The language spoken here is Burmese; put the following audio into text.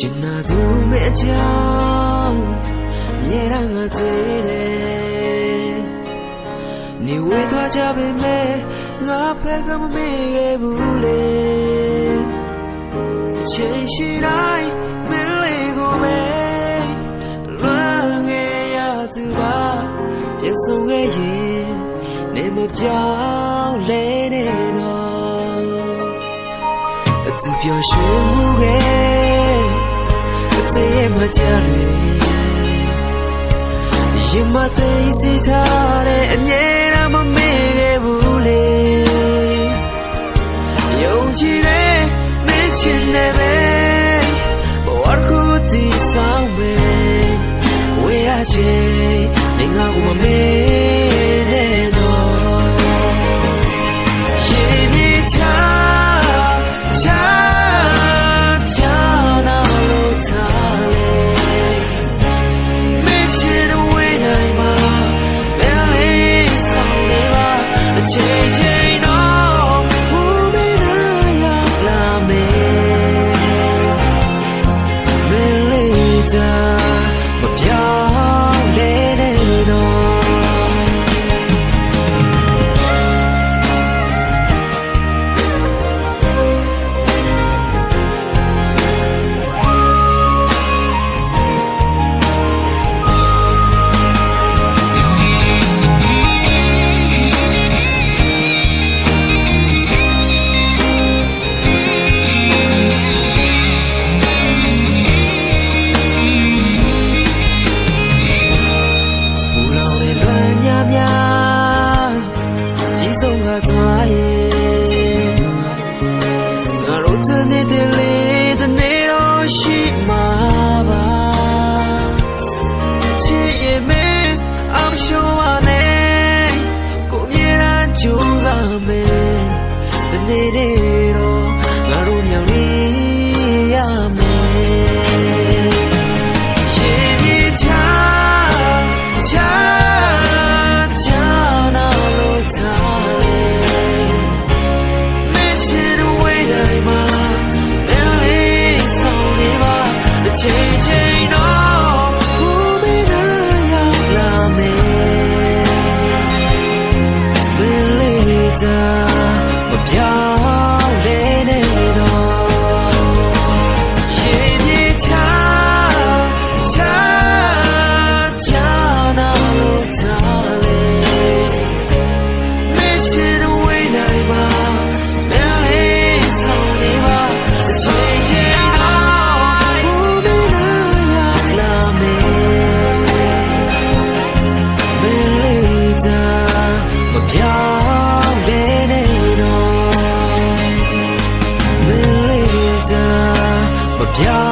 ချင်နာသူမဲ့အကြောင်းမြေရငါတွေ့တယ်နေဝေးသွားကြပေမဲ့ငါဖက်ကမမေ့ခဲ့ဘူးလေအချိန်ရှိတိုင်းမင်းလေးကိုပဲလွမ်းငယ်ရသူပါပြန်ဆုံးခဲ့ရင်နေမပြောင်းလဲနေတော့အသူပြောရွှင်မှုပဲအသေးရဲ့ မကြတွေရင်မသိစိတ်ထားတဲ့အမြဲတမ်းမမေ့ခဲ့ဘူးလေယုံကြည်တဲ့မင်းချင်တယ်ပဲဘဝတစ်ခုတည်ဆောင်မယ်ဝေးရချင်နေငါ့ကိုမမေ့ me le ta မပြ it is. Yeah.